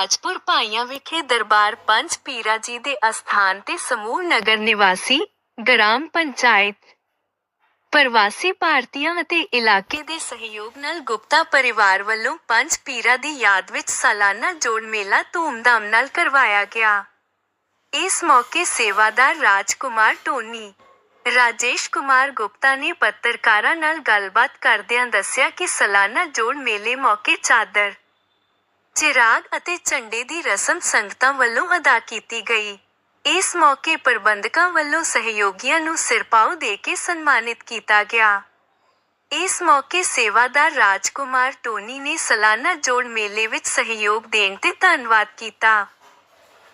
ਰਾਜਪੁਰ ਭਾਈਆਂ ਵਿਖੇ ਦਰਬਾਰ ਪੰਜ ਪੀਰਾ ਜੀ ਦੇ ਅਸਥਾਨ ਤੇ ਸਮੂਹ ਨਗਰ ਨਿਵਾਸੀ, ਗ੍ਰਾਮ ਪੰਚਾਇਤ, ਪ੍ਰਵਾਸੀ ਭਾਰਤੀਆਂ ਅਤੇ ਇਲਾਕੇ ਦੇ ਸਹਿਯੋਗ ਨਾਲ ਗੁਪਤਾ ਪਰਿਵਾਰ ਵੱਲੋਂ ਪੰਜ ਪੀਰਾ ਦੀ ਯਾਦ ਵਿੱਚ ਸਾਲਾਨਾ ਜੋੜ ਮੇਲਾ ਧੂਮਧਾਮ ਨਾਲ ਕਰਵਾਇਆ ਗਿਆ। ਇਸ ਮੌਕੇ ਸੇਵਾਦਾਰ ਰਾਜਕੁਮਾਰ ਟੋਨੀ, ਰਾਜੇਸ਼ ਕੁਮਾਰ ਗੁਪਤਾ ਨੇ ਪੱਤਰਕਾਰਾਂ ਨਾਲ ਗੱਲਬਾਤ ਕਰਦਿਆਂ ਦੱਸਿਆ ਕਿ ਸਾਲਾਨਾ ਜੋੜ ਮੇਲੇ ਮੌਕੇ ਚਾਦਰ ਚਿਰਾਗ ਅਤੇ ਝੰਡੇ ਦੀ ਰਸਮ ਸੰਗਤਾਂ ਵੱਲੋਂ ਅਦਾ ਕੀਤੀ ਗਈ। ਇਸ ਮੌਕੇ ਪ੍ਰਬੰਧਕਾਂ ਵੱਲੋਂ ਸਹਿਯੋਗੀਆਂ ਨੂੰ ਸਿਰਪਾਓ ਦੇ ਕੇ ਸਨਮਾਨਿਤ ਕੀਤਾ ਗਿਆ। ਇਸ ਮੌਕੇ ਸੇਵਾਦਾਰ ਰਾਜਕੁਮਾਰ ਟੋਨੀ ਨੇ ਸਾਲਾਨਾ ਜੋੜ ਮੇਲੇ ਵਿੱਚ ਸਹਿਯੋਗ ਦੇਣ ਤੇ ਧੰਨਵਾਦ ਕੀਤਾ।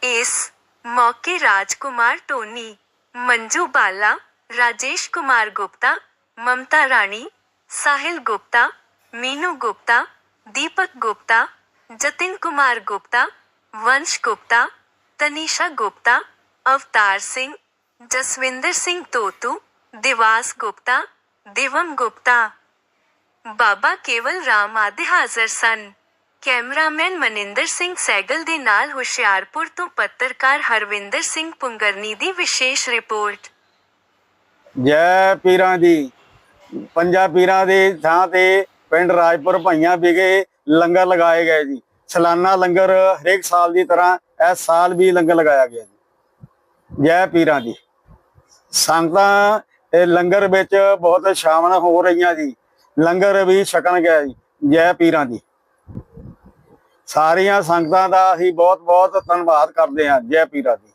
ਇਸ ਮੌਕੇ ਰਾਜਕੁਮਾਰ ਟੋਨੀ, ਮੰਜੂ ਬਾਲਾ, ਰਾਜੇਸ਼ ਕੁਮਾਰ ਗੁਪਤਾ, ਮਮਤਾ ਰਾਣੀ, ਸਾਹਿਲ ਗੁਪਤਾ, ਮੀਨੂ ਗੁਪਤਾ, ਦੀਪਕ ਗੁਪਤਾ ਜਤਿਨ ਕੁਮਾਰ ਗੁਪਤਾ ਵੰਸ਼ ਗੁਪਤਾ ਤਨੀਸ਼ਾ ਗੁਪਤਾ ਅਵਤਾਰ ਸਿੰਘ ਜਸਵਿੰਦਰ ਸਿੰਘ ਤੋਤੂ ਦਿਵਾਸ ਗੁਪਤਾ ਦਿਵਮ ਗੁਪਤਾ ਬਾਬਾ ਕੇਵਲ ਰਾਮ ਆਦਿ ਹਾਜ਼ਰ ਸਨ ਕੈਮਰਾਮੈਨ ਮਨਿੰਦਰ ਸਿੰਘ ਸੈਗਲ ਦੇ ਨਾਲ ਹੁਸ਼ਿਆਰਪੁਰ ਤੋਂ ਪੱਤਰਕਾਰ ਹਰਵਿੰਦਰ ਸਿੰਘ ਪੁੰਗਰਨੀ ਦੀ ਵਿਸ਼ੇਸ਼ ਰਿਪੋਰਟ ਜੈ ਪੀਰਾਂ ਦੀ ਪੰਜਾਂ ਪੀਰਾਂ ਦੇ ਥਾਂ ਤੇ ਪਿੰਡ ਰਾਜਪੁਰ ਭਾਈਆਂ ਵਿਖੇ ਲੰਗਰ ਲਗਾਏ ਗਏ ਜੀ। ਸਾਲਾਨਾ ਲੰਗਰ ਹਰੇਕ ਸਾਲ ਦੀ ਤਰ੍ਹਾਂ ਇਸ ਸਾਲ ਵੀ ਲੰਗਰ ਲਗਾਇਆ ਗਿਆ ਜੀ। ਜੈ ਪੀਰਾਂ ਦੀ। ਸੰਗਤਾਂ ਇਹ ਲੰਗਰ ਵਿੱਚ ਬਹੁਤ ਸ਼ਾਮਲ ਹੋ ਰਹੀਆਂ ਜੀ। ਲੰਗਰ ਵੀ ਛਕਣ ਗਿਆ ਜੀ, ਜੈ ਪੀਰਾਂ ਦੀ। ਸਾਰੀਆਂ ਸੰਗਤਾਂ ਦਾ ਅਸੀਂ ਬਹੁਤ ਬਹੁਤ ਧੰਨਵਾਦ ਕਰਦੇ ਹਾਂ ਜੈ ਪੀਰਾਂ ਦੀ।